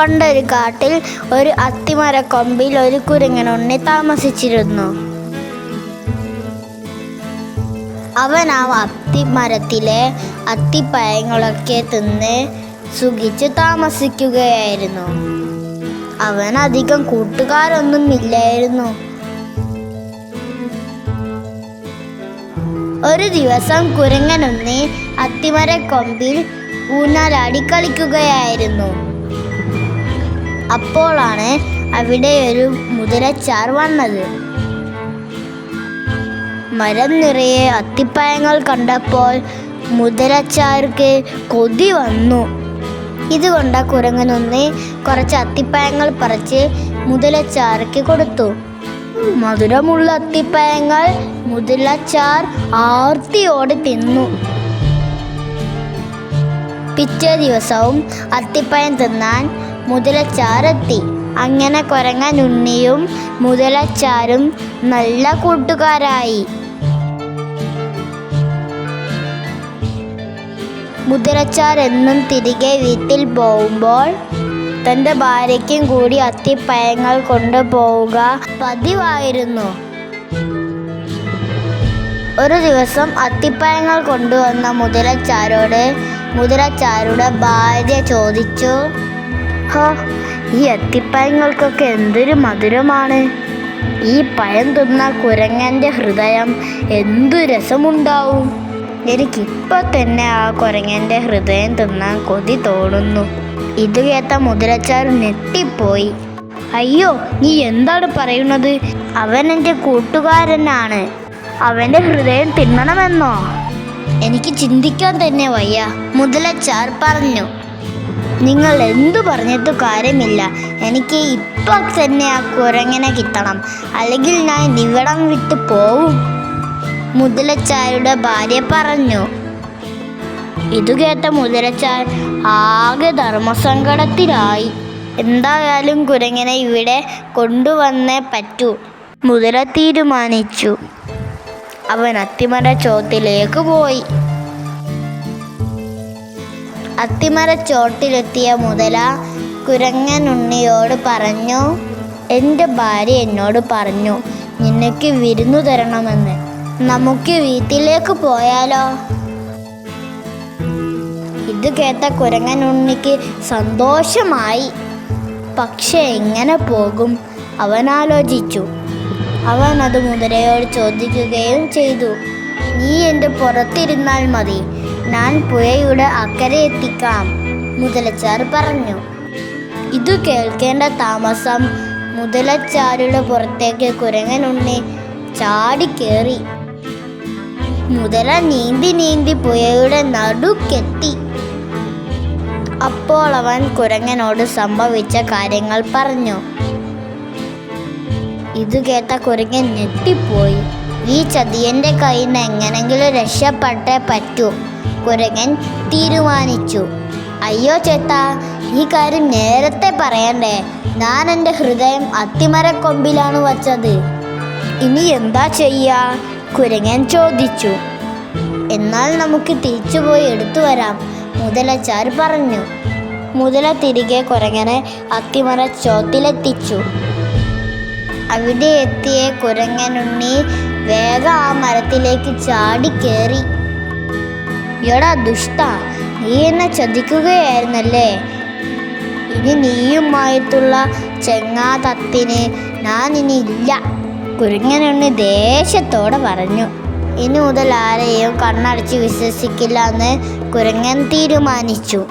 പണ്ടൊരു കാട്ടിൽ ഒരു അത്തിമരക്കൊമ്പിൽ ഒരു കുരങ്ങനുണ്ണി താമസിച്ചിരുന്നു. അവൻ ആ അത്തിമരത്തിലെ അത്തിപ്പഴങ്ങളൊക്കെ തിന്ന് സുഖിച്ച് താമസിക്കുകയായിരുന്നു. അവൻ അധികം കൂട്ടുകാരൊന്നും ഇല്ലായിരുന്നു. ഒരു ദിവസം കുരങ്ങനൊന്ന് അത്തിമരക്കൊമ്പിൽ ഊഞ്ഞാലാടി കളിക്കുകയായിരുന്നു. അപ്പോളാണ് അവിടെ ഒരു മുതലച്ചാർ വന്നത്. മരം നിറയെ അത്തിപ്പഴങ്ങൾ കണ്ടപ്പോൾ മുതലച്ചാർക്ക് കൊതി വന്നു. ഇതുകൊണ്ട് കുരങ്ങനൊന്ന് കുറച്ച് അത്തിപ്പഴങ്ങൾ പറിച്ച് മുതലച്ചാർക്ക് കൊടുത്തു. മധുരമുള്ള അത്തിപ്പഴങ്ങൾ മുതലച്ചാർ ആർത്തിയോടെ തിന്നു. പിറ്റേ ദിവസവും അത്തിപ്പഴം തിന്നാൻ മുതലച്ചാരെത്തി അങ്ങനെ കുരങ്ങൻ ഉണ്ണിയും മുതലച്ചാരും നല്ല കൂട്ടുകാരായി. മുതലച്ചാർ എന്നും തിരികെ വീട്ടിൽ പോകുമ്പോൾ തന്റെ ഭാര്യയ്ക്കും കൂടി അത്തിപ്പയങ്ങൾ കൊണ്ടുപോവുക പതിവായിരുന്നു. ഒരു ദിവസം അത്തിപ്പഴങ്ങൾ കൊണ്ടുവന്ന മുതലച്ചാരോട് മുതലച്ചാരുടെ ഭാര്യ ചോദിച്ചു ഹോ ഈ അത്തിപ്പഴങ്ങൾക്കൊക്കെ എന്തൊരു മധുരമാണ്. ഈ പഴം തിന്ന കുരങ്ങന്റെ ഹൃദയം എന്തു രസമുണ്ടാവും. എനിക്കിപ്പോൾ തന്നെ ആ കുരങ്ങന്റെ ഹൃദയം തിന്നാൻ കൊതി തോന്നുന്നു. ഇത് കേട്ട മുതലച്ചാർ ഞെട്ടിപ്പോയി. അയ്യോ നീ എന്താണ് പറയുന്നത്? അവൻ എന്റെ കൂട്ടുകാരനാണ്. അവന്റെ ഹൃദയം തിന്നണമെന്നോ? എനിക്ക് ചിന്തിക്കാൻ തന്നെ വയ്യ. മുതലച്ചാർ പറഞ്ഞു നിങ്ങൾ എന്തു പറഞ്ഞിട്ട് കാര്യമില്ല. എനിക്ക് ഇപ്പൊ തന്നെ ആ കുരങ്ങനെ കിട്ടണം. അല്ലെങ്കിൽ ഞാൻ ഇവിടം വിട്ട് പോവും. മുതലച്ചാരുടെ ഭാര്യ പറഞ്ഞു. ഇത് കേട്ട മുതലച്ചാർ ആകെ ധർമ്മസങ്കടത്തിലായി. എന്തായാലും കുരങ്ങനെ ഇവിടെ കൊണ്ടുവന്നേ പറ്റൂ. മുതല തീരുമാനിച്ചു. അവൻ അത്തിമര ചോട്ടിലേക്ക് പോയി. അത്തിമര ചോട്ടിലെത്തിയ മുതല കുരങ്ങനുണ്ണിയോട് പറഞ്ഞു എന്റെ ഭാര്യ എന്നോട് പറഞ്ഞു നിനക്ക് വിരുന്നു തരണമെന്ന്. നമുക്ക് വീട്ടിലേക്ക് പോയാലോ ഇത് കേട്ട കുരങ്ങനുണ്ണിക്ക് സന്തോഷമായി. പക്ഷെ എങ്ങനെ പോകും അവൻ ആലോചിച്ചു അവൻ അത് മുതലയോട് ചോദിക്കുകയും ചെയ്തു. നീ എന്റെ പുറത്തിരുന്നാൽ മതി. ഞാൻ പുഴയുടെ അക്കരെ എത്തിക്കാം മുതലച്ചാർ പറഞ്ഞു. ഇത് കേൾക്കേണ്ട താമസം മുതലച്ചാരുടെ പുറത്തേക്ക് കുരങ്ങനുണ്ണി ചാടിക്കേറി മുതല നീന്തി നീന്തി പുഴയുടെ നടുക്കെത്തി. അപ്പോൾ അവൻ കുരങ്ങനോട് സംഭവിച്ച കാര്യങ്ങൾ പറഞ്ഞു. ഇത് കേട്ട കുരങ്ങൻ ഞെട്ടിപ്പോയി. ഈ ചതിയന്റെ കയ്യിൽ നിന്ന് എങ്ങനെങ്കിലും രക്ഷപ്പെട്ടേ പറ്റൂ. കുരങ്ങൻ തീരുമാനിച്ചു. അയ്യോ ചേട്ടാ ഈ കാര്യം നേരത്തെ പറയണ്ടേ? ഞാൻ എന്റെ ഹൃദയം അത്തിമരക്കൊമ്പിലാണ് വച്ചത്. ഇനി എന്താ ചെയ്യാ? കുരങ്ങൻ ചോദിച്ചു. എന്നാൽ നമുക്ക് തിരിച്ചുപോയി എടുത്തു വരാം മുതലച്ചാർ പറഞ്ഞു. മുതല തിരികെ കുരങ്ങനെ അത്തിമര ചോത്തിലെത്തിച്ചു അവിടെ എത്തിയ കുരങ്ങനുണ്ണി വേഗം ആ മരത്തിലേക്ക് ചാടി ചാടിക്കേറി എടാ ദുഷ്ട നീ എന്നെ ചതിക്കുകയായിരുന്നല്ലേ? ഇനി നീയുമായിട്ടുള്ള ചെങ്ങാതത്തിന് ഞാൻ ഇനി ഇല്ല. കുരുങ്ങനൊന്ന് ദേഷ്യത്തോടെ പറഞ്ഞു. ഇനി മുതൽ ആരെയും കണ്ണടച്ച് വിശ്വസിക്കില്ല എന്ന് കുരങ്ങൻ തീരുമാനിച്ചു.